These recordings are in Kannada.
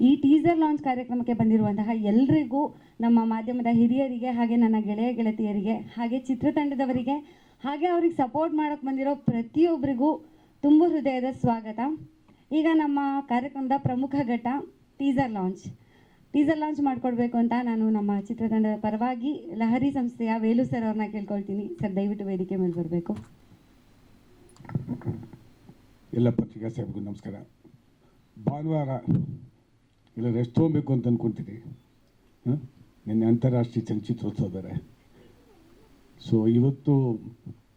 ಈ ಟೀಸರ್ ಲಾಂಚ್ ಕಾರ್ಯಕ್ರಮಕ್ಕೆ ಬಂದಿರುವಂತಹ ಎಲ್ರಿಗೂ ನಮ್ಮ ಮಾಧ್ಯಮದ ಹಿರಿಯರಿಗೆ ಹಾಗೆ ನನ್ನ ಗೆಳೆಯ ಗೆಳತಿಯರಿಗೆ ಹಾಗೆ ಚಿತ್ರತಂಡದವರಿಗೆ ಹಾಗೆ ಅವ್ರಿಗೆ ಸಪೋರ್ಟ್ ಮಾಡೋಕ್ಕೆ ಬಂದಿರೋ ಪ್ರತಿಯೊಬ್ಬರಿಗೂ ತುಂಬ ಹೃದಯದ ಸ್ವಾಗತ. ಈಗ ನಮ್ಮ ಕಾರ್ಯಕ್ರಮದ ಪ್ರಮುಖ ಘಟ್ಟ ಟೀಸರ್ ಲಾಂಚ್ ಟೀಸರ್ ಲಾಂಚ್ ಮಾಡಿಕೊಡ್ಬೇಕು ಅಂತ ನಾನು ನಮ್ಮ ಚಿತ್ರತಂಡದ ಪರವಾಗಿ ಲಹರಿ ಸಂಸ್ಥೆಯ ವೇಲು ಸರ್ ಅವ್ರನ್ನ ಕೇಳ್ಕೊಳ್ತೀನಿ. ಸರ್ ದಯವಿಟ್ಟು ವೇದಿಕೆ ಮೇಲೆ ಬರಬೇಕು. ಎಲ್ಲ ಪತ್ರಿಕಾ ಸಾಹೇಬ್ರಿಗೂ ನಮಸ್ಕಾರ. ಭಾನುವಾರ ಇಲ್ಲ ರೆಸ್ಟ್ ತೊಗೊಬೇಕು ಅಂತ ಅಂದ್ಕೊತೀನಿ ಹಾಂ? ನಿನ್ನೆ ಅಂತಾರಾಷ್ಟ್ರೀಯ ಚಲನಚಿತ್ರೋತ್ಸವ ಬೇರೆ. ಸೊ ಇವತ್ತು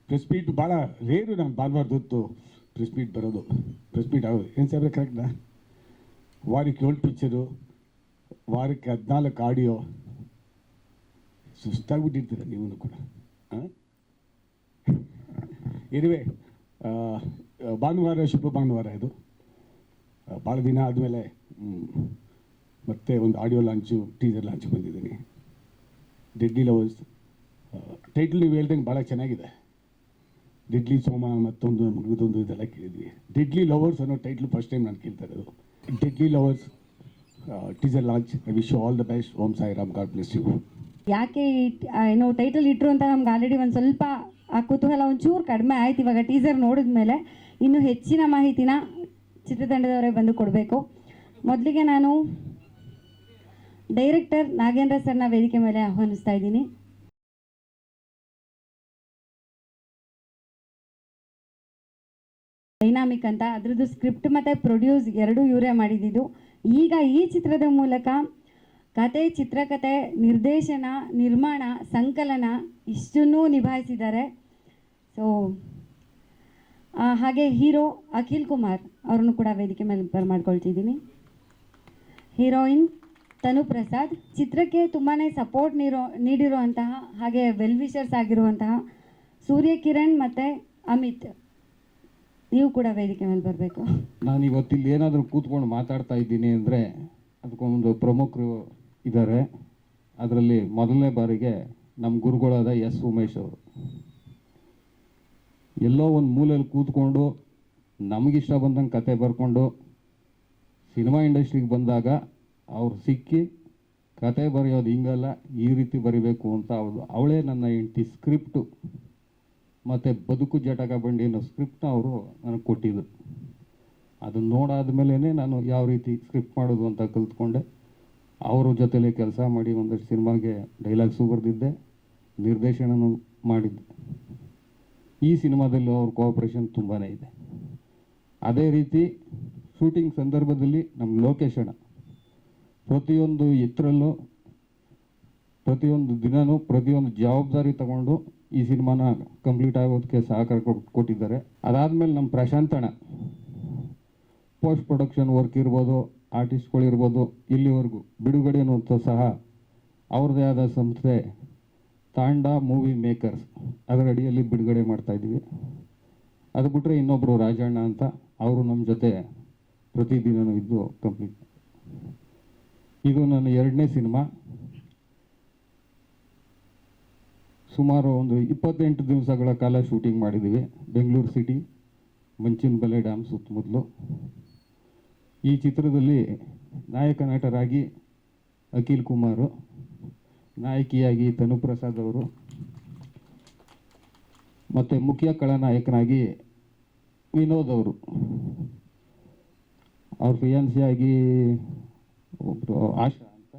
ಪ್ರೆಸ್ ಮೀಟ್ ಭಾಳ ರೇರು ನಾನು ಭಾನುವಾರದ ಹೊತ್ತು ಪ್ರೆಸ್ ಮೀಟ್ ಬರೋದು. ಪ್ರೆಸ್ ಮೀಟ್ ಆಗೋದು ಏನು ಕರೆಕ್ಟಾ ವಾರಕ್ಕೆ ಏಳು ಪಿಕ್ಚರು ವಾರಕ್ಕೆ ಹದಿನಾಲ್ಕು ಆಡಿಯೋ ಸುಸ್ತಾಗ್ಬಿಟ್ಟಿರ್ತೀರ ನೀವು ಕೂಡ. ಹಾಂ? ಇರುವೆ ಭಾನುವಾರ ಶುಭ ಭಾನುವಾರ ಇದು. ಭಾಳ ದಿನ ಆದಮೇಲೆ ಮತ್ತೆ ಒಂದು ಆಡಿಯೋ ಲಾಂಚು ಟೀಸರ್ ಲಾಂಚ್ ಬಂದಿದ್ದೀನಿ. ಡೆಡ್ಲಿ ಲವರ್ಸ್ ಟೈಟ್ಲ್ ನೀವು ಹೇಳ್ದಂಗೆ ಭಾಳ ಚೆನ್ನಾಗಿದೆ. ಡೆಡ್ಲಿ ಸೋಮ ಮತ್ತೊಂದು ಮಗದೊಂದು ಇದೆಲ್ಲ ಕೇಳಿದ್ವಿ. ಡೆಡ್ಲಿ ಲವರ್ಸ್ ಅನ್ನೋ ಟೈಟ್ಲ್ ಫಸ್ಟ್ ಟೈಮ್ ನಾನು ಕೇಳ್ತಾ ಇರೋದು. Deadly lovers teaser launch I wish all the best Om Sai Ram God bless you ಯಾಕೆ ಏನೋ ಟೈಟಲ್ ಇಟ್ರು ಅಂತ ನಮ್ಗೆ ಆಲ್ರೆಡಿ ಒಂದು ಸ್ವಲ್ಪ ಆ ಕುತೂಹಲ ಒಂಚೂರು ಕಡಿಮೆ ಆಯ್ತು. ಇವಾಗ ಟೀಸರ್ ನೋಡಿದ ಮೇಲೆ ಇನ್ನೂ ಹೆಚ್ಚಿನ ಮಾಹಿತಿನ ಚಿತ್ರತಂಡದವರೇ ಬಂದು ಕೊಡಬೇಕು. ಮೊದಲಿಗೆ ನಾನು ಡೈರೆಕ್ಟರ್ ನಾಗೇಂದ್ರ ಸರ್ನ ವೇದಿಕೆ ಮೇಲೆ ಆಹ್ವಾನಿಸ್ತಾ ಇದ್ದೀನಿ. ಡೈನಾಮಿಕ್ ಅಂತ, ಅದರದ್ದು ಸ್ಕ್ರಿಪ್ಟ್ ಮತ್ತು ಪ್ರೊಡ್ಯೂಸ್ ಎರಡೂ ಇವರೇ ಮಾಡಿದ್ದು. ಈಗ ಈ ಚಿತ್ರದ ಮೂಲಕ ಕತೆ ಚಿತ್ರಕಥೆ ನಿರ್ದೇಶನ, ನಿರ್ಮಾಣ, ಸಂಕಲನ ಇಷ್ಟನ್ನೂ ನಿಭಾಯಿಸಿದ್ದಾರೆ. ಸೊ ಹಾಗೆ ಹೀರೋ ಅಖಿಲ್ ಕುಮಾರ್ ಅವ್ರನ್ನು ಕೂಡ ವೇದಿಕೆ ಮೇಲೆ ಬರಮಾಡ್ಕೊಳ್ತಿದ್ದೀನಿ ಹೀರೋಯಿನ್ ತನು ಪ್ರಸಾದ್ ಚಿತ್ರಕ್ಕೆ ತುಂಬಾ ಸಪೋರ್ಟ್ ನೀರೋ, ನೀಡಿರುವಂತಹ ಹಾಗೆ ವೆಲ್ ವಿಷರ್ಸ್ ಆಗಿರುವಂತಹ ಸೂರ್ಯ ಕಿರಣ್ ಮತ್ತು ಅಮಿತ್. ನೀವು ಕೂಡ ವೇದಿಕೆ ಮೇಲೆ ಬರಬೇಕು. ನಾನು ಇವತ್ತಿಲ್ಲಿ ಏನಾದರೂ ಕೂತ್ಕೊಂಡು ಮಾತಾಡ್ತಾ ಇದ್ದೀನಿ ಅಂದರೆ ಅದಕ್ಕೊಂದು ಪ್ರಮುಖರು ಇದ್ದಾರೆ. ಅದರಲ್ಲಿ ಮೊದಲನೇ ಬಾರಿಗೆ ನಮ್ಮ ಗುರುಗಳಾದ ಎಸ್ ಉಮೇಶ್ ಅವರು. ಎಲ್ಲೋ ಒಂದು ಮೂಲೆಯಲ್ಲಿ ಕೂತ್ಕೊಂಡು ನಮಗಿಷ್ಟ ಬಂದಂಗೆ ಕತೆ ಬರ್ಕೊಂಡು ಸಿನಿಮಾ ಇಂಡಸ್ಟ್ರಿಗೆ ಬಂದಾಗ ಅವ್ರು ಸಿಕ್ಕಿ ಕತೆ ಬರೆಯೋದು ಹಿಂಗಲ್ಲ, ಈ ರೀತಿ ಬರಿಬೇಕು ಅಂತ ಅವಳು ಅವಳೇ ನನ್ನ ಹೆಂಡತಿ ಸ್ಕ್ರಿಪ್ಟು. ಮತ್ತು ಬದುಕು ಜಟಕ ಬಂಡಿ ಅನ್ನೋ ಸ್ಕ್ರಿಪ್ಟ್ನ ಅವರು ನನಗೆ ಕೊಟ್ಟಿದ್ದು ಅದನ್ನು ನೋಡಾದ್ಮೇಲೆ ನಾನು ಯಾವ ರೀತಿ ಸ್ಕ್ರಿಪ್ಟ್ ಮಾಡೋದು ಅಂತ ಕಲ್ತ್ಕೊಂಡೆ. ಅವರ ಜೊತೆಲೇ ಕೆಲಸ ಮಾಡಿ ಒಂದಷ್ಟು ಸಿನಿಮಾಗೆ ಡೈಲಾಗ್ಸು ಬರೆದಿದ್ದೆ, ನಿರ್ದೇಶನನೂ ಮಾಡಿದ್ದೆ. ಈ ಸಿನಿಮಾದಲ್ಲೂ ಅವ್ರ ಕೋಆಪ್ರೇಷನ್ ತುಂಬಾ ಇದೆ. ಅದೇ ರೀತಿ ಶೂಟಿಂಗ್ ಸಂದರ್ಭದಲ್ಲಿ ನಮ್ಮ ಲೋಕೇಶಣ ಪ್ರತಿಯೊಂದು ಎತ್ತರಲ್ಲೂ, ಪ್ರತಿಯೊಂದು ದಿನವೂ ಪ್ರತಿಯೊಂದು ಜವಾಬ್ದಾರಿ ತಗೊಂಡು ಈ ಸಿನಿಮಾನ ಕಂಪ್ಲೀಟ್ ಆಗೋದಕ್ಕೆ ಸಹಕಾರ ಕೊಟ್- ಕೊಟ್ಟಿದ್ದಾರೆ. ಅದಾದಮೇಲೆ ನಮ್ಮ ಪ್ರಶಾಂತಣ ಪೋಸ್ಟ್ ಪ್ರೊಡಕ್ಷನ್ ವರ್ಕ್ ಇರ್ಬೋದು ಆರ್ಟಿಸ್ಟ್ಗಳಿರ್ಬೋದು ಇಲ್ಲಿವರೆಗೂ ಬಿಡುಗಡೆ ಅಂತ ಸಹ ಅವ್ರದ್ದೇ ಆದ ಸಂಸ್ಥೆ ತಾಂಡ ಮೂವಿ ಮೇಕರ್ಸ್ ಅದರ ಅಡಿಯಲ್ಲಿ ಬಿಡುಗಡೆ ಮಾಡ್ತಾ ಇದ್ದೀವಿ. ಅದು ಬಿಟ್ಟರೆ ಇನ್ನೊಬ್ಬರು ರಾಜಣ್ಣ ಅಂತ ಅವರು ನಮ್ಮ ಜೊತೆ ಪ್ರತಿದಿನವೂ ಇದ್ದು ಕಂಪ್ಲೀಟ್ ಇದು ನನ್ನ ಎರಡನೇ ಸಿನಿಮಾ. ಸುಮಾರು ಒಂದು ಇಪ್ಪತ್ತೆಂಟು ದಿವಸಗಳ ಕಾಲ ಶೂಟಿಂಗ್ ಮಾಡಿದ್ದೀವಿ. ಬೆಂಗಳೂರು ಸಿಟಿ ಮಂಚಿನಬೆಲೆ ಡ್ಯಾಮ್ ಸುತ್ತಮುತ್ತಲು. ಈ ಚಿತ್ರದಲ್ಲಿ ನಾಯಕ ನಟರಾಗಿ ಅಖಿಲ್ ಕುಮಾರ್, ನಾಯಕಿಯಾಗಿ ತನುಪ್ರಸಾದ್ ಅವರು, ಮತ್ತು ಮುಖ್ಯ ಖಳನಾಯಕನಾಗಿ ವಿನೋದ್ ಅವರು. ಅವ್ರ ಫಿಯಾನ್ಸಿಯಾಗಿ ಒಬ್ಬರು ಆಶಾ ಅಂತ.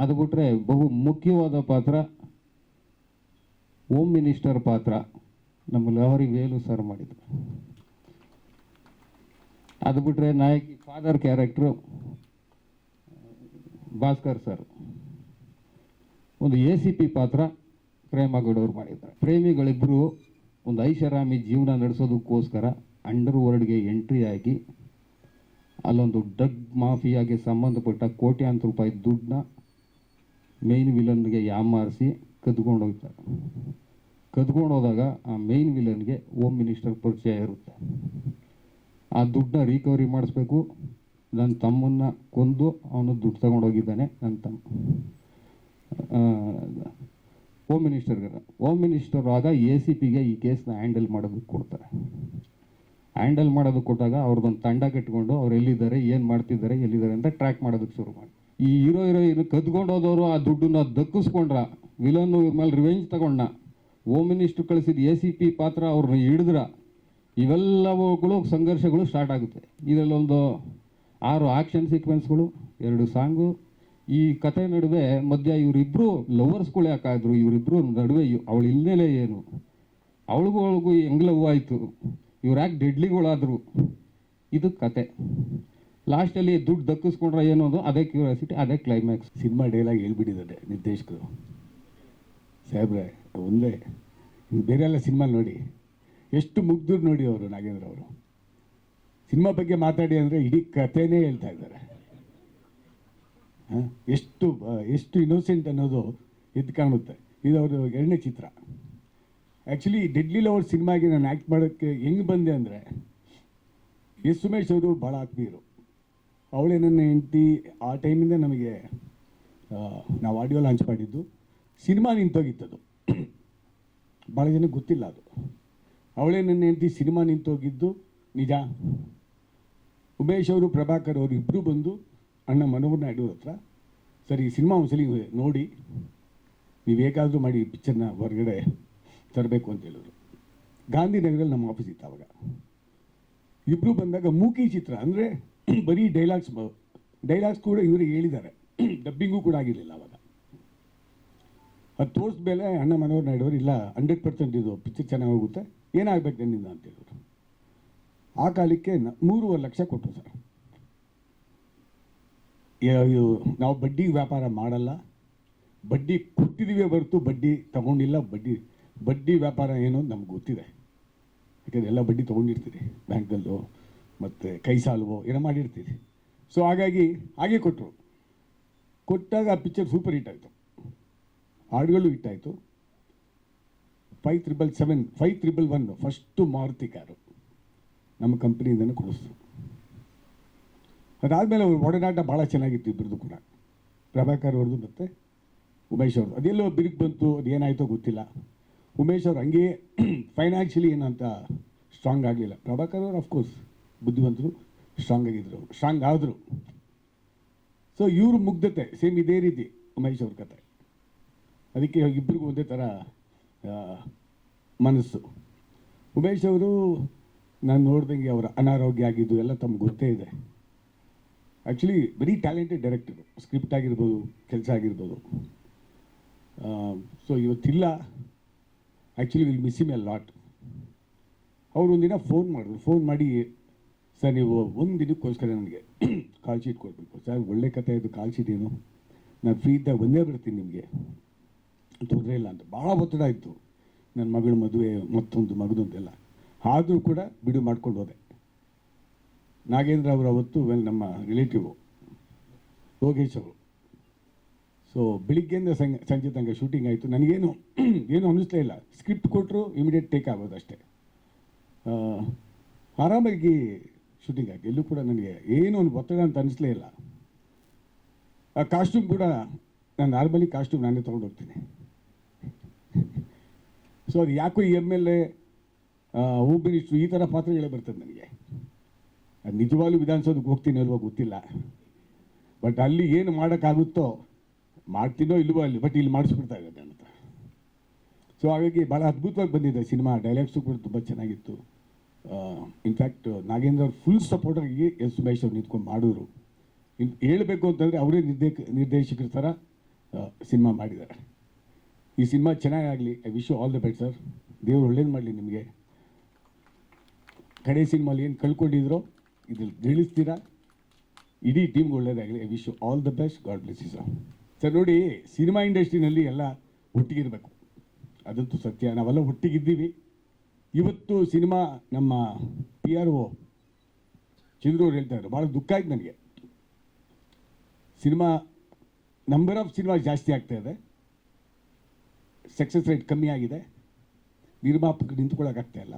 ಅದು ಬಿಟ್ಟರೆ ಬಹು ಮುಖ್ಯವಾದ ಪಾತ್ರ ಹೋಮ್ ಮಿನಿಸ್ಟರ್ ಪಾತ್ರ ನಮ್ಮ ಲಹರಿ ವೇಲು ಸರ್ ಮಾಡಿದ್ರು. ಅದು ಬಿಟ್ಟರೆ ನಾಯಕಿ ಫಾದರ್ ಕ್ಯಾರೆಕ್ಟ್ರು ಭಾಸ್ಕರ್ ಸರ್ ಒಂದು ಎ ಸಿ ಪಿ ಪಾತ್ರ ಪ್ರೇಮಗೌಡವ್ರು ಮಾಡಿದ್ದಾರೆ. ಪ್ರೇಮಿಗಳಿಬ್ಬರು ಒಂದು ಐಷಾರಾಮಿ ಜೀವನ ನಡೆಸೋದಕ್ಕೋಸ್ಕರ ಅಂಡರ್ ವರ್ಲ್ಡ್ಗೆ ಎಂಟ್ರಿ ಆಗಿ ಅಲ್ಲೊಂದು ಡಗ್ ಮಾಫಿಯಾಗೆ ಸಂಬಂಧಪಟ್ಟ ಕೋಟ್ಯಾಂತರ ರೂಪಾಯಿ ದುಡ್ಡನ್ನ ಮೇಯ್ನ್ ವಿಲನ್ಗೆ ಯಾಮಾರಿಸಿ ಕದ್ಕೊಂಡು ಹೋಗ್ತಾರೆ. ಕದ್ಕೊಂಡು ಹೋದಾಗ ಆ ಮೇಯ್ನ್ ವಿಲನ್ಗೆ ಹೋಮ್ ಮಿನಿಸ್ಟರ್ ಪರಿಚಯ ಇರುತ್ತೆ. ಆ ದುಡ್ಡನ್ನ ರಿಕವರಿ ಮಾಡಿಸ್ಬೇಕು. ನನ್ನ ತಮ್ಮನ್ನ ಕೊಂದು ಅವನು ದುಡ್ಡು ತಗೊಂಡೋಗಿದ್ದಾನೆ ನನ್ನ ತಮ್ಮ. ಹೋಮ್ ಮಿನಿಸ್ಟರ್ಗೆ ಹೋಮ್ ಮಿನಿಸ್ಟರ್ ಆಗ ಎ ಸಿ ಪಿಗೆ ಈ ಕೇಸ್ನ ಹ್ಯಾಂಡಲ್ ಮಾಡೋದಕ್ಕೆ ಕೊಡ್ತಾರೆ. ಹ್ಯಾಂಡಲ್ ಮಾಡೋದಕ್ಕೆ ಕೊಟ್ಟಾಗ ಅವ್ರದ್ದೊಂದು ತಂಡ ಕಟ್ಕೊಂಡು ಅವ್ರು ಎಲ್ಲಿದ್ದಾರೆ, ಏನು ಮಾಡ್ತಿದ್ದಾರೆ, ಎಲ್ಲಿದ್ದಾರೆ ಅಂತ ಟ್ರ್ಯಾಕ್ ಮಾಡೋದಕ್ಕೆ ಶುರು ಮಾಡಿ. ಈ ಹೀರೋ ಹೀರೋಯಿನ್ ಕದ್ಕೊಂಡು ಹೋದವರು ಆ ದುಡ್ಡನ್ನ ದಕ್ಕಿಸ್ಕೊಂಡ್ರ ವಿಲನ್ನು ಇವ್ರ ಮೇಲೆ ರಿವೆಂಜ್ ತಗೊಂಡ ಹೋಮ್ ಮಿನಿಸ್ಟ್ರು ಕಳಿಸಿದ ಎ ಸಿ ಪಿ ಪಾತ್ರ ಅವ್ರನ್ನ ಹಿಡಿದ್ರ, ಇವೆಲ್ಲವುಗಳು ಸಂಘರ್ಷಗಳು ಸ್ಟಾರ್ಟ್ ಆಗುತ್ತೆ. ಇದರಲ್ಲೊಂದು ಆರು ಆ್ಯಕ್ಷನ್ ಸೀಕ್ವೆನ್ಸ್ಗಳು ಎರಡು ಸಾಂಗು ಈ ಕತೆ ನಡುವೆ ಮಧ್ಯ ಇವರಿಬ್ಬರು ಲವರ್ಸ್ಗಳು ಯಾಕಾದ್ರು ಇವರಿಬ್ಬರು ನಡುವೆ ಅವಳು ಇಲ್ಲೇ ಏನು? ಅವಳಿಗೂ ಅವಳಿಗೂ ಹೆಂಗ್ ಲವ್ ಆಯಿತು? ಇವ್ರು ಯಾಕೆ ಡೆಡ್ಲಿಗಳಾದರು. ಇದು ಕತೆ. ಲಾಸ್ಟಲ್ಲಿ ದುಡ್ಡು ದಕ್ಕಿಸ್ಕೊಂಡ್ರೆ ಏನೋದು? ಅದು ಕ್ಯೂರಿಯಾಸಿಟಿ, ಅದೇ ಕ್ಲೈಮ್ಯಾಕ್ಸ್ ಸಿನಿಮಾ ಡೈಲಾಗ್ ಹೇಳ್ಬಿಟ್ಟಿದ್ದಾರೆ ನಿರ್ದೇಶಕರು. ಸಾಹೇಬ್ರೆ, ಒಂದೇ ಬೇರೆ ಎಲ್ಲ ಸಿನಿಮಾ ನೋಡಿ. ಎಷ್ಟು ಮುಗ್ದರು ನೋಡಿ ಅವರು, ನಾಗೇಂದ್ರ ಅವರು. ಸಿನಿಮಾ ಬಗ್ಗೆ ಮಾತಾಡಿ ಅಂದರೆ ಇಡೀ ಕಥೆನೇ ಹೇಳ್ತಾ ಇದ್ದಾರೆ? ಎಷ್ಟು ಎಷ್ಟು ಇನ್ನೋಸೆಂಟ್ ಅನ್ನೋದು ಎದ್ದು ಕಾಣುತ್ತೆ. ಇದು ಅವರು ಎರಡನೇ ಚಿತ್ರ. ಆ್ಯಕ್ಚುಲಿ ಡೆಡ್ಲಿ ಲವರ್ ಸಿನಿಮಾಗೆ ನಾನು ಆ್ಯಕ್ಟ್ ಮಾಡೋಕ್ಕೆ ಹೆಂಗೆ ಬಂದೆ ಅಂದರೆ ಎಸ್ ಸುಮೇಶ್ ಅವರು ಭಾಳ ಆತ್ಮೀಯರು. ಅವಳೇ ನನ್ನ ಹೆಂಡತಿ. ಆ ಟೈಮಿಂದ ನಮಗೆ ನಾವು ಆಡಿಯೋ ಲಾಂಚ್ ಮಾಡಿದ್ದು. ಸಿನಿಮಾ ನಿಂತೋಗಿತ್ತದು. ಭಾಳ ಜನಕ್ಕೆ ಗೊತ್ತಿಲ್ಲ ಅದು. ಅವಳೇ ನನ್ನ ಹೆಂಡತಿ, ಸಿನಿಮಾ ನಿಂತೋಗಿದ್ದು. ನಿಜ. ಉಮೇಶ್ ಅವರು, ಪ್ರಭಾಕರ್ ಅವರು ಇಬ್ಬರು ಬಂದು ಅಣ್ಣ ಮನೋಹರ್ ನಾಯ್ಡು ಹತ್ರ, ಸರಿ, ಸಿನಿಮಾ ಒಂದ್ಸಲಿ ನೋಡಿ. ನೀವು ಹೇಗಾದರೂ ಮಾಡಿ ಪಿಕ್ಚರ್ನ ಹೊರಗಡೆ. ತರಬೇಕು ಅಂತ ಹೇಳಿದ್ರು ಗಾಂಧಿನಗರಲ್ಲಿ ನಮ್ಮ ಆಫೀಸ್ ಇತ್ತು ಅವಾಗ. ಇಬ್ಬರು ಬಂದಾಗ ಮೂಕಿ ಚಿತ್ರ, ಅಂದರೆ ಬರೀ ಡೈಲಾಗ್ಸ್ ಡೈಲಾಗ್ಸ್ ಕೂಡ ಇವರಿಗೆ ಹೇಳಿದ್ದಾರೆ. ಡಬ್ಬಿಂಗು ಕೂಡ ಆಗಿರಲಿಲ್ಲ ಅವಾಗ. ಅದು ತೋರಿಸಿದ ಮೇಲೆ ಅಣ್ಣ ಮನೋಹರ್ ನಾಯ್ಡವರು ಇಲ್ಲ ಹಂಡ್ರೆಡ್ ಪರ್ಸೆಂಟ್ ಇದು ಪಿಕ್ಚರ್ ಚೆನ್ನಾಗಿ ಹೋಗುತ್ತೆ, ಏನಾಗಬೇಕು ನನ್ನಿಂದ ಅಂತ ಹೇಳಿದ್ರು ಆ ಕಾಲಕ್ಕೆ ಮೂರುವರೆ ಲಕ್ಷ ಕೊಟ್ಟರು ಸರ್. ನಾವು ಬಡ್ಡಿ ವ್ಯಾಪಾರ ಮಾಡಲ್ಲ. ಬಡ್ಡಿ ಕೊಟ್ಟಿದ್ದೀವಿ ಹೊರತು ಬಡ್ಡಿ ತಗೊಂಡಿಲ್ಲ, ಬಡ್ಡಿ ಬಡ್ಡಿ ವ್ಯಾಪಾರ ಏನು ಅಂತ ನಮ್ಗೆ ಗೊತ್ತಿದೆ. ಯಾಕಂದರೆ ಎಲ್ಲ ಬಡ್ಡಿ ತೊಗೊಂಡಿರ್ತೀರಿ ಬ್ಯಾಂಕಲ್ಲೋ ಮತ್ತು ಕೈ ಸಾಲವೋ, ಏನೋ ಮಾಡಿರ್ತೀರಿ. ಸೊ ಹಾಗಾಗಿ ಹಾಗೆ ಕೊಟ್ಟರು. ಕೊಟ್ಟಾಗ ಆ ಪಿಕ್ಚರ್ ಸೂಪರ್ ಹಿಟ್ ಆಯಿತು. ಹಾಡುಗಳು ಹಿಟ್ ಆಯಿತು. Five triple seven five triple one first Maruti car ನಮ್ಮ ಕಂಪ್ನಿಯಿಂದನೂ ಕೊಡಿಸ್ತು. ಅದಾದಮೇಲೆ ಅವ್ರ ಒಡನಾಟ ಭಾಳ ಚೆನ್ನಾಗಿತ್ತು ಇಬ್ಬರದು ಕೂಡ. ಪ್ರಭಾಕರ್ ಅವ್ರದ್ದು ಮತ್ತು ಉಮೇಶ್ ಅವ್ರದ್ದು. ಅದೆಲ್ಲೋ ಬಿರುಕು ಬಂತು, ಅದೇನಾಯಿತೋ ಗೊತ್ತಿಲ್ಲ. ಉಮೇಶ್ ಅವ್ರು ಹಂಗೆ ಫೈನಾನ್ಷಿಯಲಿ ಏನಂತ ಸ್ಟ್ರಾಂಗ್ ಆಗಲಿಲ್ಲ ಪ್ರಭಾಕರ್ ಅವರು ಅಫ್ಕೋರ್ಸ್ ಬುದ್ಧಿವಂತರು ಸ್ಟ್ರಾಂಗ್ ಆಗಿದ್ರು. ಸ್ಟ್ರಾಂಗ್ ಆದರು. ಸೊ ಇವರು ಮುಗ್ಧತೆ ಸೇಮ್ ಇದೇ ರೀತಿ, ಉಮೇಶ್ ಅವ್ರ ಕತೆ. ಅದಕ್ಕೆ ಇಬ್ಬರಿಗೂ ಒಂದೇ ಥರ ಮನಸ್ಸು. ಉಮೇಶ್ ಅವರು, ನಾನು ನೋಡ್ದಂಗೆ ಅವರ ಅನಾರೋಗ್ಯ ಆಗಿದ್ದು ಎಲ್ಲ ತಮ್ಗೆ ಗೊತ್ತೇ ಇದೆ. Actually very talented director script ಆಗಿರ್ಬೋದು, ಕೆಲಸ ಆಗಿರ್ಬೋದು. ಸೊ ಇವತ್ತಿಲ್ಲ. Actually will miss him a lot ಅವ್ರು ಒಂದಿನ ಫೋನ್ ಮಾಡಿದ್ರು. ಫೋನ್ ಮಾಡಿ, ಸರ್, ನೀವು ಒಂದು ದಿನಕ್ಕೋಸ್ಕರ ನನಗೆ ಕಾಲ್ ಶೀಟ್ ಕೊಡಬೇಕು. ಸರ್, ಒಳ್ಳೆ ಕತೆ ಇದು ಕಾಲ್ ಶೀಟ್ ಏನು. ನಾನು ಫ್ರೀ ಇದ್ದಾಗ ಬಂದೇ ಬರ್ತೀನಿ ನಿಮಗೆ. ತೊಂದರೆ ಇಲ್ಲ ಅಂತ. ಭಾಳ ಒತ್ತಡ ಇತ್ತು. ನನ್ನ ಮಗಳ ಮದುವೆ, ಮತ್ತೊಂದು ಮಗದೊಂದೆಲ್ಲ ಆದರೂ ಕೂಡ ಬಿಡು ಮಾಡ್ಕೊಂಡು ಹೋದೆ. ನಾಗೇಂದ್ರ ಅವರು ಅವತ್ತು ವೆಲ್ ನಮ್ಮ ರಿಲೇಟಿವು ಯೋಗೇಶ್ ಅವರು. ಸೊ ಬೆಳಿಗ್ಗೆಯಿಂದ ಸಂಜೆ ತನಕ ಶೂಟಿಂಗ್ ಆಯಿತು. ನನಗೇನು, ಏನು ಅನ್ನಿಸ್ಲೇ ಇಲ್ಲ. ಸ್ಕ್ರಿಪ್ಟ್ ಕೊಟ್ಟರು ಇಮಿಡಿಯೇಟ್ ಟೇಕ್ ಆಗೋದು ಅಷ್ಟೇ. ಆರಾಮಾಗಿ ಶೂಟಿಂಗ್ ಆಗಿ ಎಲ್ಲೂ ಕೂಡ ನನಗೆ ಏನು ಒಂದು ಒತ್ತಡ ಅಂತ ಅನ್ನಿಸ್ಲೇ ಇಲ್ಲ. ಆ ಕಾಸ್ಟ್ಯೂಮ್ ಕೂಡ ನಾನು ನಾರ್ಮಲಿ ಕಾಸ್ಟ್ಯೂಮ್ ನಾನೇ ತೊಗೊಂಡು ಹೋಗ್ತೀನಿ ಸೊ ಅದು ಯಾಕೋ M L A home minister ಈ ಥರ ಪಾತ್ರಗಳೇ ಬರ್ತದೆ ನನಗೆ. ಅದು ನಿಜವಾಗ್ಲೂ ವಿಧಾನಸೌಧಕ್ಕೆ ಹೋಗ್ತೀನಿ ಅಲ್ವೋ ಗೊತ್ತಿಲ್ಲ. ಬಟ್ ಅಲ್ಲಿ ಏನು ಮಾಡೋಕ್ಕಾಗುತ್ತೋ ಮಾಡ್ತೀನೋ ಇಲ್ವೋ ಅಲ್ಲಿ ಬಟ್ ಇಲ್ಲಿ ಮಾಡಿಸ್ಬಿಡ್ತಾ ಇದ್ದಾರೆ ಅಂತ ಸೊ ಹಾಗಾಗಿ ಭಾಳ ಅದ್ಭುತವಾಗಿ ಬಂದಿದೆ ಸಿನಿಮಾ ಡೈಲಾಗ್ಸು ಕೂಡ ತುಂಬ ಚೆನ್ನಾಗಿತ್ತು. ಇನ್ಫ್ಯಾಕ್ಟ್ ನಾಗೇಂದ್ರ ಅವ್ರು ಫುಲ್ ಸಪೋರ್ಟಾಗಿ ಎಸ್ ಸುಮೇಶ್ ಅವ್ರು ನಿಂತ್ಕೊಂಡು ಮಾಡಿದ್ರು. ಇನ್ನು ಹೇಳಬೇಕು ಅಂತಂದರೆ ಅವರೇ ನಿರ್ದೇಕ, ನಿರ್ದೇಶಕರ ಥರ ಸಿನಿಮಾ ಮಾಡಿದ್ದಾರೆ. ಈ cinema ಚೆನ್ನಾಗಾಗಲಿ I wish all the best sir ದೇವ್ರು ಒಳ್ಳೇದು ಮಾಡಲಿ ನಿಮಗೆ. ಕಡೆ ಸಿನಿಮಾಲಿ ಏನು ಕಳ್ಕೊಂಡಿದ್ರೋ ಇದ್ರಲ್ಲಿ ಗಳಿಸ್ತೀರಾ ಇಡೀ ಟೀಮ್ಗೆ ಒಳ್ಳೇದಾಗಲಿ I wish all the best God bless sir sir, ನೋಡಿ, ಸಿನಿಮಾ ಇಂಡಸ್ಟ್ರಿನಲ್ಲಿ ಎಲ್ಲ ಒಟ್ಟಿಗಿರಬೇಕು ಅದಂತೂ ಸತ್ಯ. ನಾವೆಲ್ಲ ಒಟ್ಟಿಗಿದ್ದೀವಿ ಇವತ್ತು ಸಿನಿಮಾ ನಮ್ಮ ಪಿ ಆರ್ ಒ ಚಿಂದ್ರು ಅವ್ರು ಹೇಳ್ತಾ ಇದ್ರು. ಭಾಳ ದುಃಖ ಆಯ್ತು ನನಗೆ. ಸಿನಿಮಾ ನಂಬರ್ ಆಫ್ ಸಿನಿಮಾ ಜಾಸ್ತಿ ಆಗ್ತಾ ಇದೆ. ಸಕ್ಸಸ್ ರೇಟ್ ಕಮ್ಮಿ ಆಗಿದೆ. ನಿರ್ಮಾಪಕರು ನಿಂತ್ಕೊಳ್ಳೋಕ್ಕಾಗ್ತಾ ಇಲ್ಲ.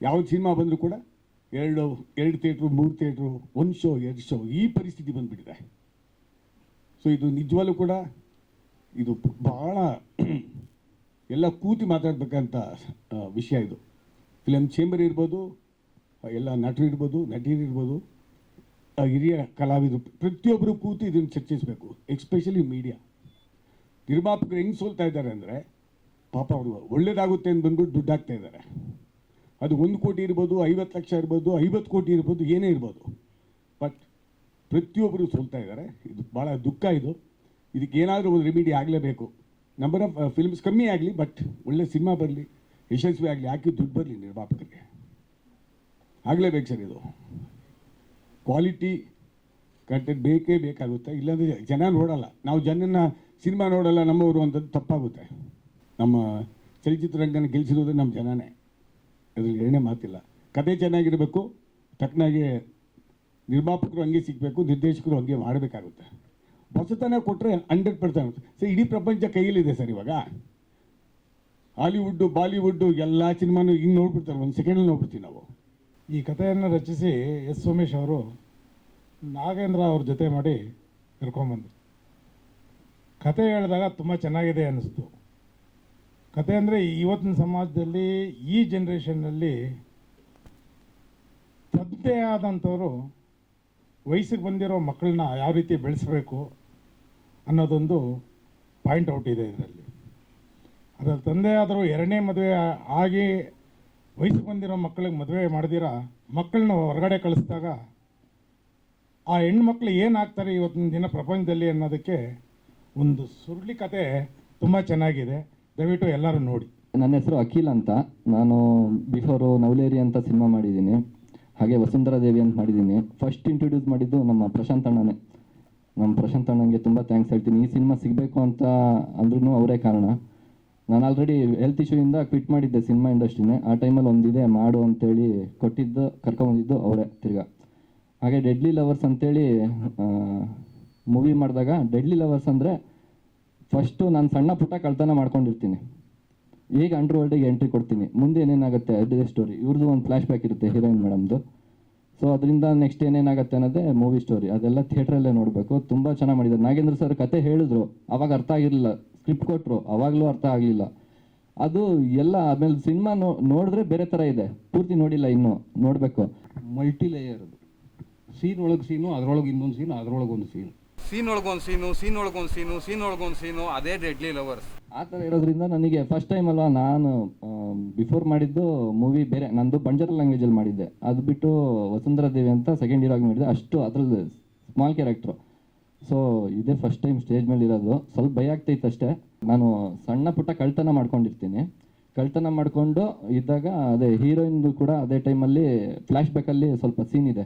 ಯಾವ್ದು ಸಿನಿಮಾ ಬಂದರೂ ಕೂಡ ಎರಡು ಎರಡು ಥಿಯೇಟ್ರು ಮೂರು ಥಿಯೇಟ್ರು ಒಂದು ಶೋ ಎರಡು ಶೋ ಈ ಪರಿಸ್ಥಿತಿ ಬಂದುಬಿಟ್ಟಿದೆ. ಸೊ ಇದು ನಿಜವಾಗ್ಲೂ ಕೂಡ ಇದು ಭಾಳ ಎಲ್ಲ ಕೂತಿ ಮಾತಾಡ್ಬೇಕಂತ ವಿಷಯ ಇದು. ಫಿಲಮ್ ಚೇಂಬರ್ ಇರ್ಬೋದು, ಎಲ್ಲ ನಟರು ಇರ್ಬೋದು, ನಟಿಯರು ಇರ್ಬೋದು ಹಿರಿಯ ಕಲಾವಿದರು ಪ್ರತಿಯೊಬ್ಬರು ಕೂತು ಇದನ್ನು ಚರ್ಚಿಸಬೇಕು ಎಕ್ಸ್ಪೆಷಲಿ ಮೀಡಿಯಾ ನಿರ್ಮಾಪಕರು ಹೆಂಗೆ ಸೋಲ್ತಾ ಇದ್ದಾರೆ ಅಂದರೆ, ಪಾಪ ಅವರು ಒಳ್ಳೇದಾಗುತ್ತೆ ಅಂತ ಬಂದ್ಬಿಟ್ಟು ದುಡ್ಡು ಹಾಕ್ತಾ ಇದ್ದಾರೆ. ಅದು ಒಂದು ಕೋಟಿ ಇರ್ಬೋದು, ಐವತ್ತು ಲಕ್ಷ ಇರ್ಬೋದು, ಐವತ್ತು ಕೋಟಿ ಇರ್ಬೋದು, ಏನೇ ಇರ್ಬೋದು. ಬಟ್ ಪ್ರತಿಯೊಬ್ಬರು ಸೋಲ್ತಾ ಇದ್ದಾರೆ. ಇದು ಭಾಳ ದುಃಖ ಇದು. ಇದಕ್ಕೆ ಏನಾದರೂ ಒಂದು ರೆಮಿಡಿ ಆಗಲೇಬೇಕು. ನಂಬರ್ ಆಫ್ ಫಿಲ್ಮ್ಸ್ ಕಮ್ಮಿ ಆಗಲಿ ಬಟ್ ಒಳ್ಳೆ ಸಿನಿಮಾ ಬರಲಿ, ಯಶಸ್ವಿ ಆಗಲಿ, ಹಾಕಿ ದುಡ್ಡು ಬರಲಿ ನಿರ್ಮಾಪಕರಿಗೆ. ಆಗಲೇಬೇಕು ಸರ್ ಇದು. ಕ್ವಾಲಿಟಿ ಕಂಟೆಂಟ್ ಬೇಕೇ ಬೇಕಾಗುತ್ತೆ. ಇಲ್ಲಾಂದರೆ ಜನ ನೋಡಲ್ಲ. ನಾವು ಜನನ ಸಿನಿಮಾ ನೋಡಲ್ಲ ನಮ್ಮವರು ಅಂತದ್ದು ತಪ್ಪಾಗುತ್ತೆ. ನಮ್ಮ ಚಲನಚಿತ್ರರಂಗನ ಗೆಲ್ಲಿಸಿರೋದು ನಮ್ಮ ಜನನೇ. ಅದ್ರಲ್ಲಿ ಎರಡನೇ ಮಾತಿಲ್ಲ. ಕತೆ ಚೆನ್ನಾಗಿರಬೇಕು, ತಕ್ಕನಾಗೆ ನಿರ್ಮಾಪಕರು ಹಂಗೆ ಸಿಗಬೇಕು, ನಿರ್ದೇಶಕರು ಹಂಗೆ ಮಾಡಬೇಕಾಗುತ್ತೆ. ಹೊಸತನ ಕೊಟ್ಟರೆ ಹಂಡ್ರೆಡ್ ಪರ್ಸೆಂಟ್ ಸರ್, ಇಡೀ ಪ್ರಪಂಚ ಕೈಯಲ್ಲಿದೆ ಸರ್ ಇವಾಗ. ಹಾಲಿವುಡ್ಡು ಬಾಲಿವುಡ್ಡು ಎಲ್ಲ ಸಿನಿಮಾನು ಹಿಂಗೆ ನೋಡ್ಬಿಡ್ತಾರೆ. ಒಂದು ಸೆಕೆಂಡಲ್ಲಿ ನೋಡ್ಬಿಡ್ತೀವಿ ನಾವು. ಈ ಕಥೆಯನ್ನು ರಚಿಸಿ ಎಸ್ ಸೋಮೇಶ್ ಅವರು ನಾಗೇಂದ್ರ ಅವ್ರ ಜೊತೆ ಮಾಡಿ ಕರ್ಕೊಂಬಂದರು. ಕತೆ ಹೇಳಿದಾಗ ತುಂಬ ಚೆನ್ನಾಗಿದೆ ಅನ್ನಿಸ್ತು. ಕತೆ ಅಂದರೆ ಇವತ್ತಿನ ಸಮಾಜದಲ್ಲಿ ಈ ಜನ್ರೇಷನ್ನಲ್ಲಿ ತದ್ದೇ ಆದಂಥವರು ವಯಸ್ಸಿಗೆ ಬಂದಿರೋ ಮಕ್ಕಳನ್ನ ಯಾವ ರೀತಿ ಬೆಳೆಸಬೇಕು ಅನ್ನೋದೊಂದು ಪಾಯಿಂಟ್ ಔಟ್ ಇದೆ ಇದರಲ್ಲಿ. ಅದರ ತಂದೆ ಆದರೂ ಎರಡನೇ ಮದುವೆ ಆಗಿ ವಯಸ್ಸಿಗೆ ಬಂದಿರೋ ಮಕ್ಕಳಿಗೆ ಮದುವೆ ಮಾಡ್ದಿರ, ಮಕ್ಕಳನ್ನ ಹೊರಗಡೆ ಕಳಿಸಿದಾಗ ಆ ಹೆಣ್ಮಕ್ಳು ಏನಾಗ್ತಾರೆ ಇವತ್ತಿನ ದಿನ ಪ್ರಪಂಚದಲ್ಲಿ ಅನ್ನೋದಕ್ಕೆ ಒಂದು ಸುರುಳಿ ಕತೆ ತುಂಬ ಚೆನ್ನಾಗಿದೆ. ದಯವಿಟ್ಟು ಎಲ್ಲರೂ ನೋಡಿ. ನನ್ನ ಹೆಸರು ಅಖಿಲ್ ಅಂತ. ನಾನು ಬಿಫೋರು ನವಲೇರಿ ಅಂತ ಸಿನಿಮಾ ಮಾಡಿದ್ದೀನಿ. ಹಾಗೆ ವಸುಂಧರಾ ದೇವಿ ಅಂತ ಮಾಡಿದ್ದೀನಿ. ಫಸ್ಟ್ ಇಂಟ್ರೊಡ್ಯೂಸ್ ಮಾಡಿದ್ದು ನಮ್ಮ ಪ್ರಶಾಂತ್ ಅಣ್ಣನೇ. ನಮ್ಮ ಪ್ರಶಾಂತ್ ಅಣ್ಣನಿಗೆ ತುಂಬ ಥ್ಯಾಂಕ್ಸ್ ಹೇಳ್ತೀನಿ. ಈ ಸಿನಿಮಾ ಸಿಗಬೇಕು ಅಂತ ಅಂದ್ರೂ ಅವರೇ ಕಾರಣ. ನಾನು ಆಲ್ರೆಡಿ ಹೆಲ್ತ್ ಇಶ್ಯೂಯಿಂದ ಕ್ವಿಟ್ ಮಾಡಿದ್ದೆ ಸಿನಿಮಾ ಇಂಡಸ್ಟ್ರಿನೇ. ಆ ಟೈಮಲ್ಲಿ ಒಂದಿದೆ ಮಾಡು ಅಂತೇಳಿ ಕೊಟ್ಟಿದ್ದು, ಕರ್ಕೊಂಬಂದಿದ್ದು ಅವರೇ ತಿರ್ಗಾ. ಹಾಗೆ ಡೆಡ್ಲಿ ಲವರ್ಸ್ ಅಂತೇಳಿ ಮೂವಿ ಮಾಡಿದಾಗ ಡೆಡ್ಲಿ ಲವರ್ಸ್ ಅಂದರೆ ಫಸ್ಟು ನಾನು ಸಣ್ಣ ಪುಟ್ಟ ಕಳ್ತನ ಮಾಡ್ಕೊಂಡಿರ್ತೀನಿ. ಈಗ ಅಂಡರ್ ವರ್ಲ್ಡಿಗೆ ಎಂಟ್ರಿ ಕೊಡ್ತೀನಿ. ಮುಂದೆ ಏನೇನಾಗುತ್ತೆ? ಅದೇ ಸ್ಟೋರಿ ಇವ್ರದ್ದು ಒಂದು ಫ್ಲಾಶ್ ಬ್ಯಾಕ್ ಇರುತ್ತೆ ಹೀರೋಯಿನ್ ಮೇಡಮ್ದು. ಸೊ ಅದರಿಂದ ನೆಕ್ಸ್ಟ್ ಏನೇನಾಗುತ್ತೆ ಅನ್ನೋದೇ ಮೂವಿ ಸ್ಟೋರಿ ಅದೆಲ್ಲ ಥಿಯೇಟ್ರಲ್ಲೇ ನೋಡಬೇಕು. ತುಂಬ ಚೆನ್ನಾಗಿ ಮಾಡಿದ್ದಾರೆ ನಾಗೇಂದ್ರ ಸರ್ ಕತೆ ಹೇಳಿದ್ರು. ಅವಾಗ ಅರ್ಥ ಆಗಿರಲಿಲ್ಲ. ಸ್ಕ್ರಿಪ್ಟ್ ಕೊಟ್ಟರು ಅವಾಗಲೂ ಅರ್ಥ ಆಗಲಿಲ್ಲ. ಅದು ಎಲ್ಲ ಆಮೇಲೆ ಸಿನಿಮಾ ನೋ, ನೋಡಿದ್ರೆ ಬೇರೆ ಥರ ಇದೆ. ಪೂರ್ತಿ ನೋಡಿಲ್ಲ ಇನ್ನೂ. ನೋಡಬೇಕು. ಮಲ್ಟಿ ಲೇಯರ್ ಸೀನ್ ಒಳಗೆ ಸೀನು ಅದರೊಳಗೆ ಇನ್ನೊಂದು ಸೀನ್ ಅದರೊಳಗೆ ಒಂದು ಸೀನು ಸೀನ್ ಒಳಗೊಂದು ಸೀನು ಸೀನ್ ಒಳಗೊಂದು ಸೀನು ಸೀನ್ ಒಳಗೊಂದು ಸೀನು, ಅದೇ ಡೆಡ್ಲಿ ಲವರ್ಸ್ ಆ ಥರ ಇರೋದ್ರಿಂದ ನನಗೆ ಫಸ್ಟ್ ಟೈಮ್ ಅಲ್ವಾ ನಾನು ಬಿಫೋರ್ ಮಾಡಿದ್ದು ಮೂವಿ ಬೇರೆ, ನಂದು ಬಂಜಾರ ಲ್ಯಾಂಗ್ವೇಜಲ್ಲಿ ಮಾಡಿದ್ದೆ. ಅದು ಬಿಟ್ಟು ವಸುಂಧರಾ ದೇವಿ ಅಂತ ಸೆಕೆಂಡ್ ಇಯರ್ ಆಗಿ ಮಾಡಿದ್ದೆ. ಅಷ್ಟು ಅದ್ರಲ್ಲಿ ಸ್ಮಾಲ್ ಕ್ಯಾರೆಕ್ಟ್ರು ಸೊ ಇದೇ ಫಸ್ಟ್ ಟೈಮ್ ಸ್ಟೇಜ್ ಮೇಲೆ ಇರೋದು. ಸ್ವಲ್ಪ ಭಯ ಆಗ್ತೈತೆ ಅಷ್ಟೇ. ನಾನು ಸಣ್ಣ ಪುಟ್ಟ ಕಳ್ತನ ಮಾಡ್ಕೊಂಡಿರ್ತೀನಿ. ಕಳ್ತನ ಮಾಡಿಕೊಂಡು ಇದ್ದಾಗ ಅದೇ ಹೀರೋಯಿನ್ದು ಕೂಡ ಅದೇ ಟೈಮಲ್ಲಿ ಫ್ಲ್ಯಾಶ್ ಬ್ಯಾಕಲ್ಲಿ ಸ್ವಲ್ಪ ಸೀನ್ ಇದೆ.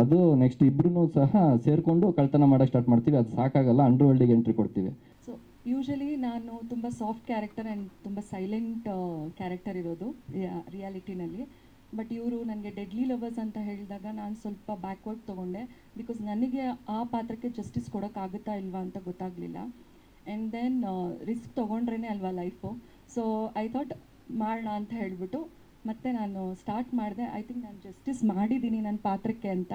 ಅದು ನೆಕ್ಸ್ಟ್ ಇಬ್ರು ಸಹ ಸೇರಿಕೊಂಡು ಕಳ್ತನ ಮಾಡೋಕ್ಕೆ ಸ್ಟಾರ್ಟ್ ಮಾಡ್ತೀವಿ. ಅದು ಸಾಕಾಗಲ್ಲ ಅಂಡರ್ ವರ್ಲ್ಡಿಗೆ ಎಂಟ್ರಿ ಕೊಡ್ತೀವಿ. ಸೊ ಯೂಶಲಿ ನಾನು ತುಂಬ ಸಾಫ್ಟ್ ಕ್ಯಾರೆಕ್ಟರ್ ಆ್ಯಂಡ್ ತುಂಬ ಸೈಲೆಂಟ್ ಕ್ಯಾರೆಕ್ಟರ್ ಇರೋದು ರಿಯಾಲಿಟಿನಲ್ಲಿ ಬಟ್ ಇವರು ನನಗೆ ಡೆಡ್ಲಿ ಲವರ್ಸ್ ಅಂತ ಹೇಳಿದಾಗ ನಾನು ಸ್ವಲ್ಪ ಬ್ಯಾಕ್ವರ್ಡ್ ತೊಗೊಂಡೆ. ಬಿಕಾಸ್ ನನಗೆ ಆ ಪಾತ್ರಕ್ಕೆ ಜಸ್ಟಿಸ್ ಕೊಡೋಕ್ಕಾಗುತ್ತಾ ಇಲ್ವಾ ಅಂತ ಗೊತ್ತಾಗಲಿಲ್ಲ. ಆ್ಯಂಡ್ ದೆನ್ ರಿಸ್ಕ್ ತೊಗೊಂಡ್ರೇ ಅಲ್ವಾ ಲೈಫು ಸೊ ಐ ಥಾಟ್ ಮಾಡೋಣ ಅಂತ ಹೇಳಿಬಿಟ್ಟು ಮತ್ತೆ ನಾನು ಸ್ಟಾರ್ಟ್ ಮಾಡಿದೆ ಐ ಥಿಂಕ್ ನಾನು ಜಸ್ಟಿಸ್ ಮಾಡಿದ್ದೀನಿ ನನ್ನ ಪಾತ್ರಕ್ಕೆ ಅಂತ